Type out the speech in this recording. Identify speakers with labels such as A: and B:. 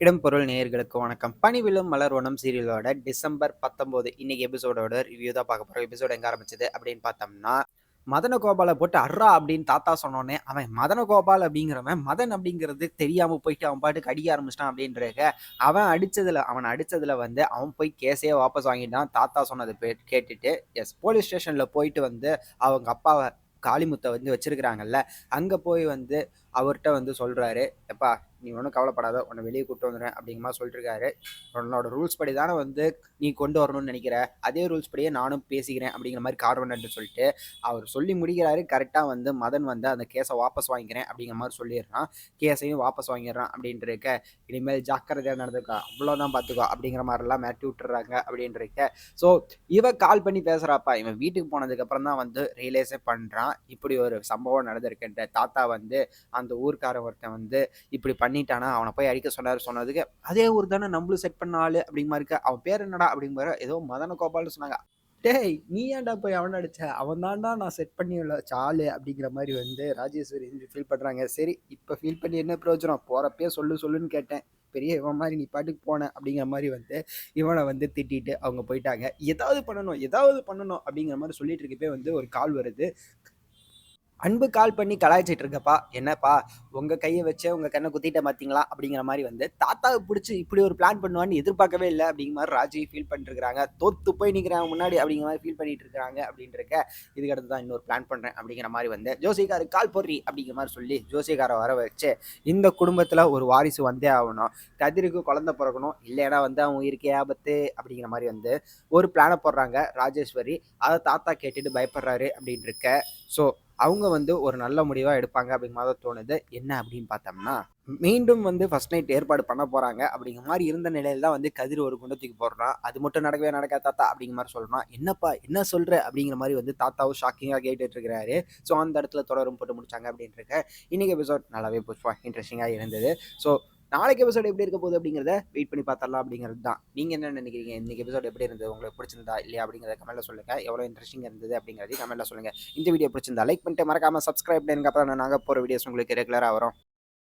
A: இடம்பொருள் நேயர்களுக்கு வணக்கம். பணிவிலும் மலர்வனம் சீரியலோட டிசம்பர் பத்தொம்போது இன்னைக்கு எபிசோடோட ரிவ்யூ தான் பார்க்க போகிறோம் எபிசோட் எங்கே ஆரம்பிச்சது அப்படின்னு பார்த்தோம்னா மதன கோபாலை போட்டு அர்ரா அப்படின்னு தாத்தா சொன்னோன்னே அவன் மதன கோபால் அப்படிங்கிறவன் மதன் அப்படிங்கிறது தெரியாமல் போயிட்டு அவன் பாட்டுக்கு அடிக்க ஆரம்பிச்சிட்டான் அப்படின்றத அவன் அடித்ததில் அவன் அடித்ததில் வந்து அவன் போய் கேஸே வாபஸ் வாங்கிட்டான் தாத்தா சொன்னதை கேட்டுட்டு எஸ் போலீஸ் ஸ்டேஷனில் போயிட்டு வந்து அவங்க அப்பாவை காளிமுத்தை வந்து வச்சிருக்கிறாங்கல்ல அங்கே போய் வந்து அவர்கிட்ட வந்து சொல்கிறாரு எப்பா நீ ஒன்றும் கவலைப்படாத உன்னை வெளியே கூட்டு வந்துடுறேன் அப்படிங்கிற மாதிரி சொல்லிட்டு இருக்காரு உன்னோட ரூல்ஸ் படி தானே வந்து நீ கொண்டு வரணும்னு நினைக்கிற? அதே ரூல்ஸ் படியே நானும் பேசிக்கிறேன் அப்படிங்கிற மாதிரி கார்வனன்ட்டு சொல்லிட்டு அவர் சொல்லி முடிக்கிறாரு. கரெக்டாக வந்து மதன் வந்து அந்த கேஸை வாபஸ் வாங்கிக்கிறேன் அப்படிங்கிற மாதிரி சொல்லிடுறான். கேஸையும் வாபஸ் வாங்கிடுறான் அப்படின்ட்டு இருக்க இனிமேல் ஜாக்கிரதையாக நடந்துக்கோ அவ்வளோதான் பார்த்துக்கோ அப்படிங்கிற மாதிரிலாம் மிரட்டி விட்டுறாங்க அப்படின்ட்டு இருக்க ஸோ இவன் கால் பண்ணி பேசுகிறாப்பா இவன் வீட்டுக்கு போனதுக்கப்புறம் தான் வந்து ரியலைஸே பண்ணுறான் இப்படி ஒரு சம்பவம் நடந்திருக்குன்ற தாத்தா வந்து அந்த ஊருக்கார ஒருத்தன் வந்து இப்படி பண்ணிட்டானா அவனை போய் அடிக்க சொன்னார் சொன்னதுக்கு அதே ஊர் தானே நம்மளும் செட் பண்ண ஆளு அப்படிங்கிற இருக்க அவன் பேர் என்னடா அப்படிங்கிற ஏதோ மதன கோபால்னு சொன்னாங்க. டேய் நீ ஏன்டா போய் அவன் அடிச்ச? அவன் தான்டா நான் செட் பண்ணி உள்ள சாலு அப்படிங்கிற மாதிரி வந்து ராஜேஸ்வரி ஃபீல் பண்ணுறாங்க சரி இப்போ ஃபீல் பண்ணி என்ன பிரயோஜனம்? போகிறப்பே சொல்லு சொல்லுன்னு கேட்டேன். பெரிய இவன் மாதிரி நீ பாட்டுக்கு போன அப்படிங்கிற மாதிரி வந்து இவனை வந்து திட்டிட்டு அவங்க போயிட்டாங்க. ஏதாவது பண்ணணும் ஏதாவது பண்ணணும் அப்படிங்கிற மாதிரி சொல்லிட்டு இருக்கப்பே வந்து ஒரு கால் வருது. அன்பு கால் பண்ணி கலாய்ச்சிட்டு இருக்கப்பா என்னப்பா உங்க கையை வச்சு உங்க கண்ணை குத்திட்ட பார்த்தீங்களா அப்படிங்கிற மாதிரி வந்து தாத்தாவை பிடிச்சி இப்படி ஒரு பிளான் பண்ணுவான்னு எதிர்பார்க்கவே இல்லை அப்படிங்கிற மாதிரி ராஜி ஃபீல் பண்ணிட்டு தோத்து போய் நிற்கிறாங்க முன்னாடி அப்படிங்கிற மாதிரி ஃபீல் பண்ணிட்டு இருக்காங்க அப்படின்ட்டு இருக்க தான் இன்னொரு பிளான் பண்றேன் அப்படிங்கிற மாதிரி வந்து ஜோசிகாரு கால் போடுறி அப்படிங்கிற மாதிரி சொல்லி ஜோசிகாரை வர வச்சு இந்த குடும்பத்துல ஒரு வாரிசு வந்தே ஆகணும். கதிருக்கு குழந்தை பிறக்கணும். இல்லைன்னா வந்து அவன் உயிருக்கே ஆபத்து அப்படிங்கிற மாதிரி வந்து ஒரு பிளானை போடுறாங்க ராஜேஸ்வரி. அதை தாத்தா கேட்டுட்டு பயப்படுறாரு அப்படின்னு இருக்க ஸோ அவங்க வந்து ஒரு நல்ல முடிவாக எடுப்பாங்க அப்படிங்கிற மாதிரி தோணுது. என்ன அப்படின்னு பார்த்தோம்னா மீண்டும் வந்து ஃபர்ஸ்ட் நைட் ஏற்பாடு பண்ண போகிறாங்க அப்படிங்கிற மாதிரி இருந்த நிலையில் தான் வந்து கதிர் ஒரு குண்டத்துக்கு போடுறான். அது மட்டும் நடக்கவே நடக்காது தாத்தா அப்படிங்கிற மாதிரி சொல்கிறான் என்னப்பா என்ன சொல்கிற அப்படிங்கிற மாதிரி வந்து தாத்தாவும் ஷாக்கிங்காக கேட்டுட்டு இருக்கிறாரு. ஸோ அந்த இடத்துல தொடரும் போட்டு முடிச்சாங்க அப்படின்ட்டு இன்றைக்கி எபிசோட் நல்லாவே புஷ்பா இன்ட்ரெஸ்டிங்காக இருந்தது. ஸோ நாளைக்கு எபிசோட் எப்படி இருக்க போகுது அப்படிங்கிறத வெயிட் பண்ணி பார்த்தரலாம் அப்படிங்கிறது தான். நீங்கள் என்ன நினைக்கிறீங்க? இன்றைக்கி எபிசோட் எப்படி இருந்தது? உங்களுக்கு பிடிச்சிருந்தா இல்லையா? அப்படிங்கிறத கமெண்ட்ல சொல்லுங்க. எவ்வளோ இன்ட்ரெஸ்டிங் இருந்தது அப்படிங்கிறதையும் கமெண்ட்ல சொல்லுங்க. இந்த வீடியோ பிடிச்சிருந்தா லைக் பண்ணிட்டு மறக்காம சப்ஸ்கிரைப் பண்ணுங்க அப்புறம் நாங்கள் போகிற வீடியோஸ் உங்களுக்கு ரெகுலராக வரும்.